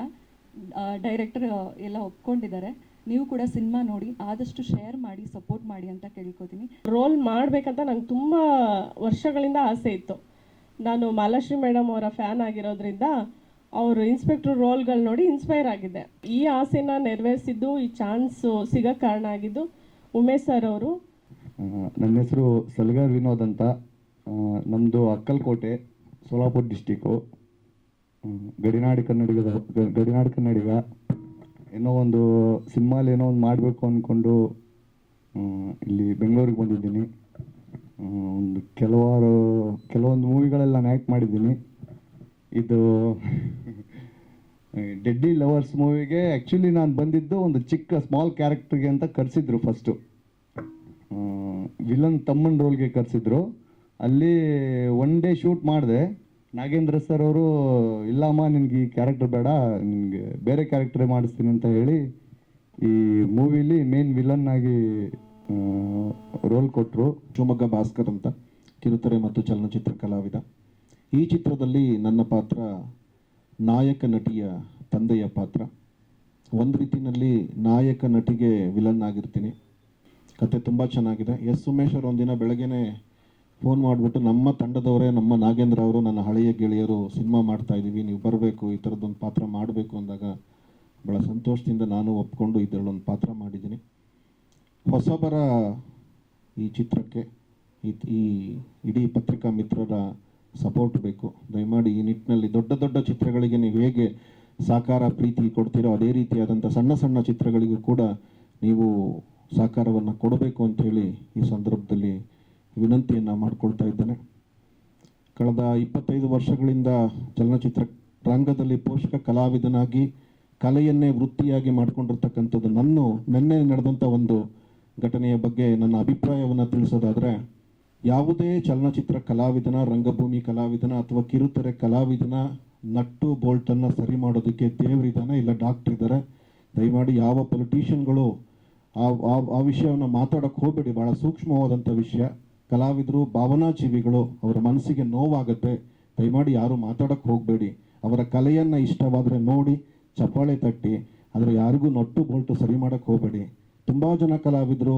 ಡೈರೆಕ್ಟರ್ ಎಲ್ಲ ಒಪ್ಕೊಂಡಿದ್ದಾರೆ. ನೀವು ಕೂಡ ಸಿನಿಮಾ ನೋಡಿ ಆದಷ್ಟು ಶೇರ್ ಮಾಡಿ ಸಪೋರ್ಟ್ ಮಾಡಿ ಅಂತ ಕೇಳ್ಕೊತೀನಿ. ರೋಲ್ ಮಾಡಬೇಕಂತ ನಂಗೆ ತುಂಬ ವರ್ಷಗಳಿಂದ ಆಸೆ ಇತ್ತು. ನಾನು ಮಾಲಾಶ್ರೀ ಮೇಡಮ್ ಅವರ ಫ್ಯಾನ್ ಆಗಿರೋದ್ರಿಂದ ಅವರು ಇನ್ಸ್ಪೆಕ್ಟರ್ ರೋಲ್ಗಳು ನೋಡಿ ಇನ್ಸ್ಪೈರ್ ಆಗಿದ್ದೆ. ಈ ಆಸೆನ ನೆರವೇರಿಸಿದ್ದು ಈ ಚಾನ್ಸ್ ಸಿಗೋ ಕಾರಣ ಆಗಿದ್ದು ಉಮೇಶ್ ಸರ್ ಅವರು. ನನ್ನ ಹೆಸರು ಸಲ್ಗಾರ್ ವಿನೋದ್ ಅಂತ. ನಮ್ಮದು ಅಕ್ಕಲ್ಕೋಟೆ. ಸೋಲಾಪುರ ಡಿಸ್ಟಿಕ್ಕು ಗಡಿನಾಡು ಕನ್ನಡಿಗದ ಗಡಿನಾಡು ಕನ್ನಡಿಗ, ಏನೋ ಒಂದು ಸಿನಿಮಾಲಿ ಏನೋ ಒಂದು ಮಾಡಬೇಕು ಅಂದ್ಕೊಂಡು ಇಲ್ಲಿ ಬೆಂಗಳೂರಿಗೆ ಬಂದಿದ್ದೀನಿ. ಒಂದು ಕೆಲವಾರು, ಕೆಲವೊಂದು ಮೂವಿಗಳೆಲ್ಲ ನಾನು ಆ್ಯಕ್ಟ್ ಮಾಡಿದ್ದೀನಿ. ಇದು ಡೆಡ್ಡಿ ಲವರ್ಸ್ ಮೂವಿಗೆ ಆ್ಯಕ್ಚುಲಿ ನಾನು ಬಂದಿದ್ದು ಒಂದು ಚಿಕ್ಕ ಸ್ಮಾಲ್ ಕ್ಯಾರೆಕ್ಟರ್ಗೆ ಅಂತ ಕರೆಸಿದ್ರು ಫಸ್ಟು ವಿಲನ್ ತಮ್ಮನ ರೋಲ್ಗೆ ಕರೆಸಿದ್ರು. ಅಲ್ಲಿ ಒನ್ ಡೇ ಶೂಟ್ ಮಾಡಿದೆ. ನಾಗೇಂದ್ರ ಸರ್ ಅವರು, ಇಲ್ಲಮ್ಮ, ನಿನ್ಗೆ ಈ ಕ್ಯಾರೆಕ್ಟರ್ ಬೇಡ, ನಿನಗೆ ಬೇರೆ ಕ್ಯಾರೆಕ್ಟರ್ ಮಾಡಿಸ್ತೀನಿ ಅಂತ ಹೇಳಿ ಈ ಮೂವಿಲಿ ಮೇನ್ ವಿಲನ್ ಆಗಿ ರೋಲ್ ಕೊಟ್ಟರು ಶಿವಮೊಗ್ಗ ಭಾಸ್ಕರ್ ಅಂತ, ಕಿರುತೆರೆ ಮತ್ತು ಚಲನಚಿತ್ರ ಕಲಾವಿದ. ಈ ಚಿತ್ರದಲ್ಲಿ ನನ್ನ ಪಾತ್ರ ನಾಯಕ ನಟಿಯ ತಂದೆಯ ಪಾತ್ರ. ಒಂದು ರೀತಿಯಲ್ಲಿ ನಾಯಕ ನಟಿಗೆ ವಿಲನ್ ಆಗಿರ್ತೀನಿ. ಕತೆ ತುಂಬ ಚೆನ್ನಾಗಿದೆ. ಎಸ್ ಸುಮೇಶ್ ಅವರು ಒಂದಿನ ಬೆಳಗ್ಗೆನೆ ಫೋನ್ ಮಾಡಿಬಿಟ್ಟು ನಮ್ಮ ತಂಡದವರೇ, ನಮ್ಮ ನಾಗೇಂದ್ರ ಅವರು, ನನ್ನ ಹಳೆಯ ಗೆಳೆಯರು ಸಿನಿಮಾ ಮಾಡ್ತಾ ಇದ್ದೀವಿ, ನೀವು ಬರಬೇಕು, ಈ ಥರದ್ದೊಂದು ಪಾತ್ರ ಮಾಡಬೇಕು ಅಂದಾಗ ಭಾಳ ಸಂತೋಷದಿಂದ ನಾನು ಒಪ್ಕೊಂಡು ಇದರಲ್ಲೊಂದು ಪಾತ್ರ ಮಾಡಿದ್ದೀನಿ. ಹೊಸಬರ ಈ ಚಿತ್ರಕ್ಕೆ, ಈ ಈ ಇಡೀ ಪತ್ರಿಕಾ ಮಿತ್ರರ ಸಪೋರ್ಟ್ ಬೇಕು. ದಯಮಾಡಿ ಈ ನಿಟ್ಟಿನಲ್ಲಿ ದೊಡ್ಡ ದೊಡ್ಡ ಚಿತ್ರಗಳಿಗೆ ನೀವು ಹೇಗೆ ಸಾಕಾರ ಪ್ರೀತಿ ಕೊಡ್ತೀರೋ ಅದೇ ರೀತಿಯಾದಂಥ ಸಣ್ಣ ಸಣ್ಣ ಚಿತ್ರಗಳಿಗೂ ಕೂಡ ನೀವು ಸಹಕಾರವನ್ನು ಕೊಡಬೇಕು ಅಂಥೇಳಿ ಈ ಸಂದರ್ಭದಲ್ಲಿ ವಿನಂತಿಯನ್ನು ಮಾಡಿಕೊಳ್ತಾ ಇದ್ದೇನೆ. ಕಳೆದ ಇಪ್ಪತ್ತೈದು ವರ್ಷಗಳಿಂದ ಚಲನಚಿತ್ರ ರಂಗದಲ್ಲಿ ಪೋಷಕ ಕಲಾವಿದನಾಗಿ ಕಲೆಯನ್ನೇ ವೃತ್ತಿಯಾಗಿ ಮಾಡಿಕೊಂಡಿರ್ತಕ್ಕಂಥದ್ದು ನನ್ನ ನಿನ್ನೆ ನಡೆದಂಥ ಒಂದು ಘಟನೆಯ ಬಗ್ಗೆ ನನ್ನ ಅಭಿಪ್ರಾಯವನ್ನು ತಿಳಿಸೋದಾದರೆ, ಯಾವುದೇ ಚಲನಚಿತ್ರ ಕಲಾವಿದನ, ರಂಗಭೂಮಿ ಕಲಾವಿದನ ಅಥವಾ ಕಿರುತೆರೆ ಕಲಾವಿದನ ನಟ್ಟು ಬೋಲ್ಟನ್ನು ಸರಿ ಮಾಡೋದಕ್ಕೆ ದೇವರಿದ್ದಾನೆ ಇಲ್ಲ ಡಾಕ್ಟರ್ ಇದ್ದಾರೆ ದಯಮಾಡಿ ಯಾವ ಪೊಲಿಟೀಷಿಯನ್ಗಳು ಆ, ಆ- ವಿಷಯವನ್ನು ಮಾತಾಡೋಕ್ಕೆ ಹೋಗಬೇಡಿ. ಭಾಳ ಸೂಕ್ಷ್ಮವಾದಂಥ ವಿಷಯ. ಕಲಾವಿದರು, ಭಾವನಾಜೀವಿಗಳು ಅವರ ಮನಸ್ಸಿಗೆ ನೋವಾಗುತ್ತೆ. ದಯಮಾಡಿ ಯಾರು ಮಾತಾಡಕ್ಕೆ ಹೋಗಬೇಡಿ. ಅವರ ಕಲೆಯನ್ನು ಇಷ್ಟವಾದರೆ ನೋಡಿ, ಚಪ್ಪಾಳೆ ತಟ್ಟಿ, ಆದರೆ ಯಾರಿಗೂ ನೊಟ್ಟು ಬೋಲ್ಟು ಸರಿ ಮಾಡಕ್ಕೆ ಹೋಗಬೇಡಿ. ತುಂಬ ಜನ ಕಲಾವಿದರು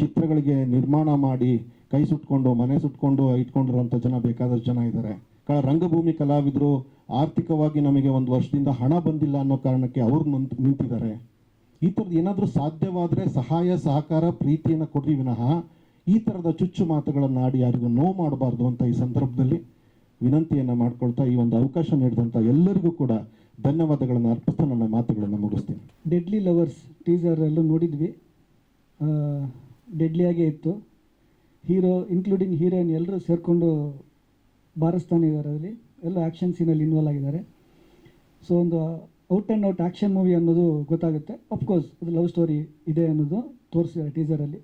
ಚಿತ್ರಗಳಿಗೆ ನಿರ್ಮಾಣ ಮಾಡಿ, ಕೈ ಸುಟ್ಕೊಂಡು, ಮನೆ ಸುಟ್ಕೊಂಡು ಇಟ್ಕೊಂಡಿರುವಂಥ ಜನ ಬೇಕಾದಷ್ಟು ಜನ ಇದ್ದಾರೆ ಕ, ರಂಗಭೂಮಿ ಕಲಾವಿದರು, ಆರ್ಥಿಕವಾಗಿ ನಮಗೆ ಒಂದು ವರ್ಷದಿಂದ ಹಣ ಬಂದಿಲ್ಲ ಅನ್ನೋ ಕಾರಣಕ್ಕೆ ಅವರು ನಿಂತು, ನಿಂತಿದ್ದಾರೆ. ಈ ಥರದ್ದು ಏನಾದರೂ ಸಾಧ್ಯವಾದರೆ ಸಹಾಯ, ಸಹಕಾರ, ಪ್ರೀತಿಯನ್ನು ಕೊಡ್ರಿ ವಿನಃ. ಈ ಥರದ ಚುಚ್ಚು ಮಾತುಗಳನ್ನು ಆಡಿ ಯಾರಿಗೂ ನೋವು ಮಾಡಬಾರ್ದು ಅಂತ ಈ ಸಂದರ್ಭದಲ್ಲಿ ವಿನಂತಿಯನ್ನು ಮಾಡ್ಕೊಳ್ತಾ ಈ ಒಂದು ಅವಕಾಶ ನೀಡಿದಂಥ ಎಲ್ಲರಿಗೂ ಕೂಡ ಧನ್ಯವಾದಗಳನ್ನು ಅರ್ಪಿಸ್ತಾ ನನ್ನ ಮಾತುಗಳನ್ನು ಮುಗಿಸ್ತೀನಿ. ಡೆಡ್ಲಿ ಲವರ್ಸ್ ಟೀಸರಲ್ಲೂ ನೋಡಿದ್ವಿ. ಡೆಡ್ಲಿಯಾಗೇ ಇತ್ತು. ಹೀರೋ ಇನ್ಕ್ಲೂಡಿಂಗ್ ಹೀರೋಯಿನ್ ಎಲ್ಲರೂ ಸೇರಿಕೊಂಡು ಬಾರಿಸ್ತಾನೆ ಇದ್ದಾರೆ ಅದರಲ್ಲಿ ಎಲ್ಲ ಆ್ಯಕ್ಷನ್ ಸೀನಲ್ಲಿ ಇನ್ವಾಲ್ವ್ ಆಗಿದ್ದಾರೆ. ಸೊ ಒಂದು out and out action movie ಅನ್ನೋದು ಗೊತ್ತಾಗುತ್ತೆ. ಅಫ್ಕೋರ್ಸ್ ಅದು ಲವ್ ಸ್ಟೋರಿ ಇದೆ ಅನ್ನೋದು ತೋರಿಸಿದ್ದಾರೆ ಟೀಸರಲ್ಲಿ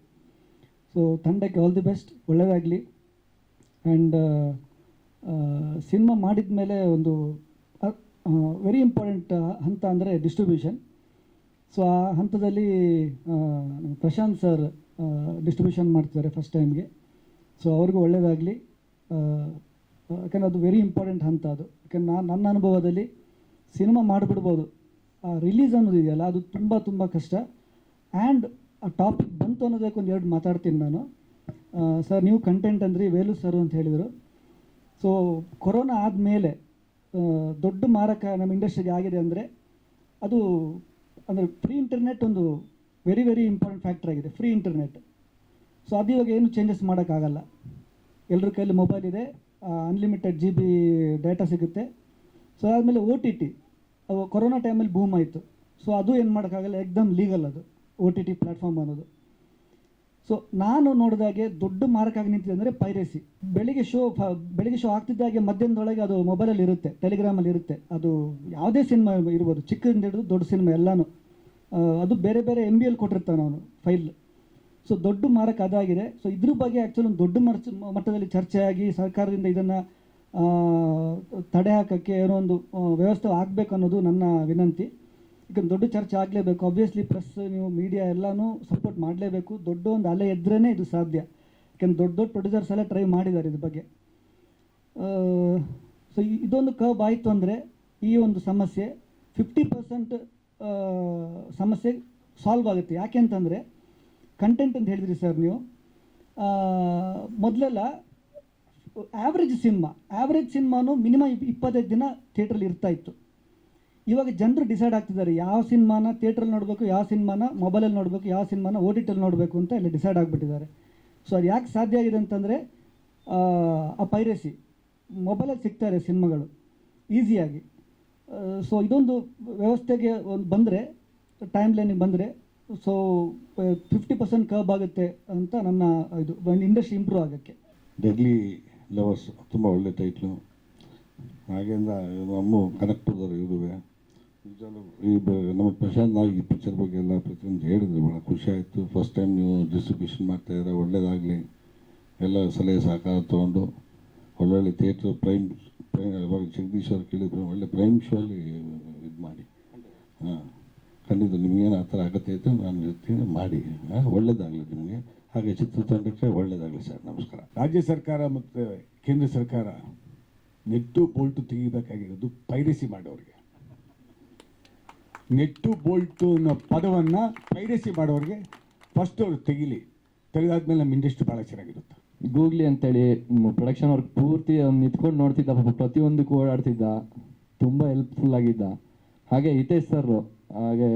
ಸೊ ತಂಡಕ್ಕೆ ಆಲ್ ದಿ ಬೆಸ್ಟ್ ಒಳ್ಳೆಯದಾಗಲಿ ಆ್ಯಂಡ್ ಸಿನಿಮಾ ಮಾಡಿದ ಮೇಲೆ ಒಂದು ವೆರಿ ಇಂಪಾರ್ಟೆಂಟ್ ಹಂತ ಅಂದರೆ ಡಿಸ್ಟ್ರಿಬ್ಯೂಷನ್ ಸೊ ಆ ಹಂತದಲ್ಲಿ ಪ್ರಶಾಂತ್ ಸರ್ ಡಿಸ್ಟ್ರಿಬ್ಯೂಷನ್ ಮಾಡ್ತಿದ್ದಾರೆ ಫಸ್ಟ್ ಟೈಮ್ಗೆ ಸೊ ಅವ್ರಿಗೂ ಒಳ್ಳೆಯದಾಗಲಿ ಯಾಕಂದರೆ ಅದು ವೆರಿ ಇಂಪಾರ್ಟೆಂಟ್ ಹಂತ ಅದು. ಯಾಕಂದ್ರೆ ನಾನು ನನ್ನ ಅನುಭವದಲ್ಲಿ ಸಿನಿಮಾ ಮಾಡಿಬಿಡ್ಬೋದು. ಆ ರಿಲೀಸ್ ಅನ್ನೋದು ಇದೆಯಲ್ಲ, ಅದು ತುಂಬ ತುಂಬ ಕಷ್ಟ. ಆ್ಯಂಡ್ ಆ ಟಾಪಿಕ್ ಬಂತು ಅನ್ನೋದಕ್ಕೆ ಒಂದು ಎರಡು ಮಾತಾಡ್ತೀನಿ ನಾನು. ಸರ್, ನೀವು ಕಂಟೆಂಟ್ ಅಂದ್ರಿ ವೇಲು ಸರ್ ಅಂತ ಹೇಳಿದರು. ಸೊ ಕೊರೋನಾ ಆದಮೇಲೆ ದೊಡ್ಡ ಮಾರಕ ನಮ್ಮ ಇಂಡಸ್ಟ್ರಿಗೆ ಆಗಿದೆ ಅಂದರೆ ಅದು ಅಂದರೆ ಫ್ರೀ ಇಂಟರ್ನೆಟ್ ಒಂದು ವೆರಿ ವೆರಿ ಇಂಪಾರ್ಟೆಂಟ್ ಫ್ಯಾಕ್ಟರ್ ಆಗಿದೆ. ಫ್ರೀ ಇಂಟರ್ನೆಟ್ ಸೊ ಅದು ಇವಾಗ ಏನು ಚೇಂಜಸ್ ಮಾಡೋಕ್ಕಾಗಲ್ಲ. ಎಲ್ಲರ ಕೈಯಲ್ಲಿ ಮೊಬೈಲ್ ಇದೆ ಅನ್ಲಿಮಿಟೆಡ್ ಜಿ ಬಿ ಡೇಟಾ ಸಿಗುತ್ತೆ. ಸೊ ಆದಮೇಲೆ ಓ ಟಿ ಟಿ ಕೊರೋನಾ ಟೈಮಲ್ಲಿ ಬೂಮ್ ಆಯಿತು. ಸೊ ಅದು ಏನು ಮಾಡೋಕ್ಕಾಗಲ್ಲ, ಎಕ್ದಮ್ ಲೀಗಲ್ ಅದು. ಓ ಟಿ ಟಿ ಪ್ಲ್ಯಾಟ್ಫಾರ್ಮ್ ಅನ್ನೋದು. ಸೊ ನಾನು ನೋಡಿದಾಗೆ ದೊಡ್ಡ ಮಾರಕಾಗಿ ನಿಂತಿದೆ ಅಂದರೆ ಪೈರೇಸಿ. ಬೆಳಿಗ್ಗೆ ಶೋ ಬೆಳಿಗ್ಗೆ ಶೋ ಆಗ್ತಿದ್ದಾಗೆ ಮಧ್ಯಾಹ್ನದೊಳಗೆ ಅದು ಮೊಬೈಲಲ್ಲಿ ಇರುತ್ತೆ ಟೆಲಿಗ್ರಾಮಲ್ಲಿ ಇರುತ್ತೆ. ಅದು ಯಾವುದೇ ಸಿನಿಮಾ ಇರ್ಬೋದು, ಚಿಕ್ಕದಿಂದ ಹಿಡಿದು ದೊಡ್ಡ ಸಿನಿಮಾ ಎಲ್ಲಾನು. ಅದು ಬೇರೆ ಬೇರೆ ಎಂ ಬಿ ಎಲ್ ಕೊಟ್ಟಿರ್ತಾನೆ ಅವನು ಫೈಲ್ ಸೊ ದೊಡ್ಡ ಮಾರಕ ಅದಾಗಿದೆ. ಸೊ ಇದ್ರ ಬಗ್ಗೆ ಆ್ಯಕ್ಚುಲಿ ಒಂದು ದೊಡ್ಡ ಮಟ್ಟದಲ್ಲಿ ಚರ್ಚೆಯಾಗಿ ಸರ್ಕಾರದಿಂದ ಇದನ್ನು ತಡೆ ಹಾಕೋಕ್ಕೆ ಏನೋ ಒಂದು ವ್ಯವಸ್ಥೆ ಆಗಬೇಕು ಅನ್ನೋದು ನನ್ನ ವಿನಂತಿ. ಈಗ ದೊಡ್ಡ ಚರ್ಚೆ ಆಗಲೇಬೇಕು. ಆಬ್ವಿಯಸ್ಲಿ ಪ್ರೆಸ್ ನೀವು ಮೀಡಿಯಾ ಎಲ್ಲನೂ ಸಪೋರ್ಟ್ ಮಾಡಲೇಬೇಕು. ದೊಡ್ಡ ಒಂದು ಅಲೆ ಇದ್ರೇ ಇದು ಸಾಧ್ಯ. ಯಾಕೆಂದ್ರೆ ದೊಡ್ಡ ದೊಡ್ಡ ಪ್ರೊಡ್ಯೂಸರ್ಸ್ ಎಲ್ಲ ಟ್ರೈ ಮಾಡಿದ್ದಾರೆ ಇದ್ರ ಬಗ್ಗೆ. ಸೊ ಇದೊಂದು ಕಬ್ ಆಯಿತು ಅಂದರೆ ಈ ಒಂದು ಸಮಸ್ಯೆ ಫಿಫ್ಟಿ ಪರ್ಸೆಂಟ್ ಸಮಸ್ಯೆ ಸಾಲ್ವ್ ಆಗುತ್ತೆ. ಯಾಕೆ ಅಂತಂದರೆ ಕಂಟೆಂಟ್ ಅಂತ ಹೇಳಿದ್ರಿ ಸರ್ ನೀವು. ಮೊದಲೆಲ್ಲ ಆ್ಯಾವ್ರೇಜ್ ಸಿನಿಮಾ ಆ್ಯಾವ್ರೇಜ್ ಸಿನಿಮಾನು ಮಿನಿಮಮ್ ಇಪ್ಪತ್ತೈದು ದಿನ ಥಿಯೇಟ್ರಲ್ಲಿ ಇರ್ತಾ ಇತ್ತು. ಇವಾಗ ಜನರು ಡಿಸೈಡ್ ಆಗ್ತಿದ್ದಾರೆ, ಯಾವ ಸಿನಿಮಾನ ಥಿಯೇಟ್ರಲ್ಲಿ ನೋಡಬೇಕು, ಯಾವ ಸಿನಿಮಾನ ಮೊಬೈಲಲ್ಲಿ ನೋಡಬೇಕು, ಯಾವ ಸಿನಿಮಾನ ಓ ಟಿ ನೋಡಬೇಕು ಅಂತ ಇಲ್ಲಿ ಡಿಸೈಡ್ ಆಗಿಬಿಟ್ಟಿದ್ದಾರೆ. ಸೊ ಅದು ಯಾಕೆ ಸಾಧ್ಯ ಆಗಿದೆ ಅಂತಂದರೆ, ಆ ಪೈರಸಿ ಮೊಬೈಲಲ್ಲಿ ಸಿಗ್ತಾರೆ ಸಿನಿಮಾಗಳು ಈಸಿಯಾಗಿ ಸೊ ಇದೊಂದು ವ್ಯವಸ್ಥೆಗೆ ಒಂದು ಬಂದರೆ ಟೈಮ್ ಲೈನಿಗೆ ಬಂದರೆ ಸೊ ಫಿಫ್ಟಿ ಪರ್ಸೆಂಟ್ ಕರ್ಬ್ ಆಗುತ್ತೆ ಅಂತ ನನ್ನ ಇದು ಇಂಡಸ್ಟ್ರಿ ಇಂಪ್ರೂವ್ ಆಗೋಕ್ಕೆ. ಡೆಡ್ಲಿ ಲವರ್ಸ್ ತುಂಬ ಒಳ್ಳೆ ಟೈಟ್ಲು ಹಾಗೆಂದ ನಮ್ಮ ಇರುವೆ. ನಿಜವಾಗ್ಲೂ ನಮ್ಮ ಪ್ರಶಾಂತ್ ನಾಗ್ ಈ ಪಿಕ್ಚರ್ ಬಗ್ಗೆ ಎಲ್ಲ ಪ್ರತಿಯೊಂದು ಹೇಳಿದ್ರು. ಭಾಳ ಖುಷಿ ಫಸ್ಟ್ ಟೈಮ್ ನೀವು ಡಿಸ್ಟ್ರಿಬ್ಯೂಷನ್ ಮಾಡ್ತಾ ಇದ್ದೀರಾ ಒಳ್ಳೇದಾಗಲಿ. ಎಲ್ಲ ಸಲಹೆ ಸಹಕಾರ ತೊಗೊಂಡು ಒಳ್ಳೊಳ್ಳೆ ಥಿಯೇಟ್ರ್ ಪ್ರೈಮ್ ಪ್ರೈಮ್ ಇವಾಗ ಜಗದೀಶ್ ಅವ್ರು ಕೇಳಿದ್ರು, ಒಳ್ಳೆ ಪ್ರೈಮ್ ಶೋ ಅಲ್ಲಿ ಇದು ಮಾಡಿ. ಹಾಂ, ಖಂಡಿತ ನಿಮಗೇನು ಆ ಥರ ಅಗತ್ಯ ಐತೆ ನಾನು ಇರ್ತೀನಿ ಮಾಡಿ. ಒಳ್ಳೇದಾಗಲಿ ನಿಮಗೆ. ಹಾಗೆ ಚಿತ್ರತಂಡಕ್ಕೆ ಒಳ್ಳೇದಾಗಲಿ ಸರ್. ನಮಸ್ಕಾರ. ರಾಜ್ಯ ಸರ್ಕಾರ ಮತ್ತು ಕೇಂದ್ರ ಸರ್ಕಾರ ನೆಟ್ಟು ಬೋಲ್ಟು ತೆಗಿಬೇಕಾಗಿರೋದು ಪೈರಸಿ ಮಾಡೋರಿಗೆ. ನೆಟ್ಟು ಬೋಲ್ಟು ಅನ್ನೋ ಪದವನ್ನು ಪೈರಸಿ ಮಾಡೋರಿಗೆ ಫಸ್ಟ್ ಅವರು ತೆಗಿಲಿ. ತೆಗೆದಾದ್ಮೇಲೆ ನಮ್ಮ ಇಂಡಸ್ಟ್ರಿ ಭಾಳ ಚೆನ್ನಾಗಿರುತ್ತೆ. ಗೂಗ್ಲಿ ಅಂತೇಳಿ ಪ್ರೊಡಕ್ಷನ್ ಅವ್ರಿಗೆ ಪೂರ್ತಿ ನಿಂತ್ಕೊಂಡು ನೋಡ್ತಿದ್ದ, ಪಾಪ ಪ್ರತಿಯೊಂದಕ್ಕೂ ಓಡಾಡ್ತಿದ್ದ, ತುಂಬ ಹೆಲ್ಪ್ಫುಲ್ ಆಗಿದ್ದ. ಹಾಗೆ ಹಿತೇಶ್ ಸರ್ ಹಾಗೆ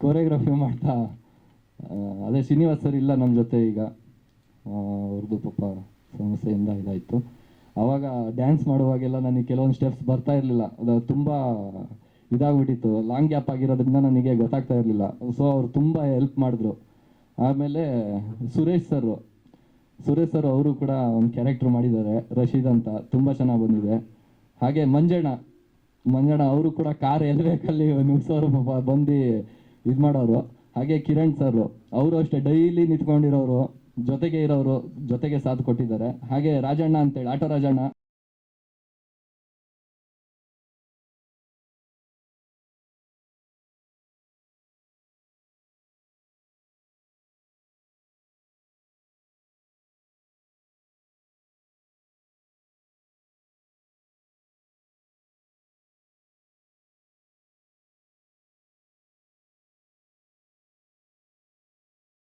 ಕೊರಿಯೋಗ್ರಫಿ ಮಾಡ್ತಾ ಅದೇ ಶ್ರೀನಿವಾಸ್ ಸರ್ ಇಲ್ಲ ನಮ್ಮ ಜೊತೆ ಈಗ. ಅವ್ರದ್ದು ಪಾಪ ಸಮಸ್ಯೆಯಿಂದ ಇದಾಯಿತು. ಆವಾಗ ಡ್ಯಾನ್ಸ್ ಮಾಡುವಾಗೆಲ್ಲ ನನಗೆ ಕೆಲವೊಂದು ಸ್ಟೆಪ್ಸ್ ಬರ್ತಾ ಇರಲಿಲ್ಲ. ಅದು ತುಂಬ ಇದಾಗ್ಬಿಟ್ಟಿತ್ತು. ಲಾಂಗ್ ಗ್ಯಾಪ್ ಆಗಿರೋದ್ರಿಂದ ನನಗೆ ಗೊತ್ತಾಗ್ತಾ ಇರಲಿಲ್ಲ. ಸೊ ಅವ್ರು ತುಂಬ ಹೆಲ್ಪ್ ಮಾಡಿದ್ರು. ಆಮೇಲೆ ಸುರೇಶ್ ಸರ್ ಸುರೇಶ್ ಸರ್ ಅವರು ಕೂಡ ಒಂದು ಕ್ಯಾರೆಕ್ಟರ್ ಮಾಡಿದ್ದಾರೆ, ರಶೀದ್ ಅಂತ. ತುಂಬ ಚೆನ್ನಾಗಿ ಬಂದಿದೆ. ಹಾಗೆ ಮಂಜಣ್ಣ ಮಂಜಣ್ಣ ಅವರು ಕೂಡ ಕಾರ್ ಎಲ್ಲಿ ಬೇಕಲ್ಲಿ ನುಗ್ಸೋರು ಪಾಪ, ಬಂದು ಇದು ಮಾಡೋರು. ಹಾಗೆ ಕಿರಣ್ ಸರ್, ಅವರು ಅಷ್ಟೇ ಡೈಲಿ ನಿಂತ್ಕೊಂಡಿರೋರು, ಜೊತೆಗೆ ಇರೋರು, ಜೊತೆಗೆ ಸಾಥ್ ಕೊಟ್ಟಿದ್ದಾರೆ. ಹಾಗೆ ರಾಜಣ್ಣ ಅಂತೇಳಿ, ಆಟೋ ರಾಜಣ್ಣ.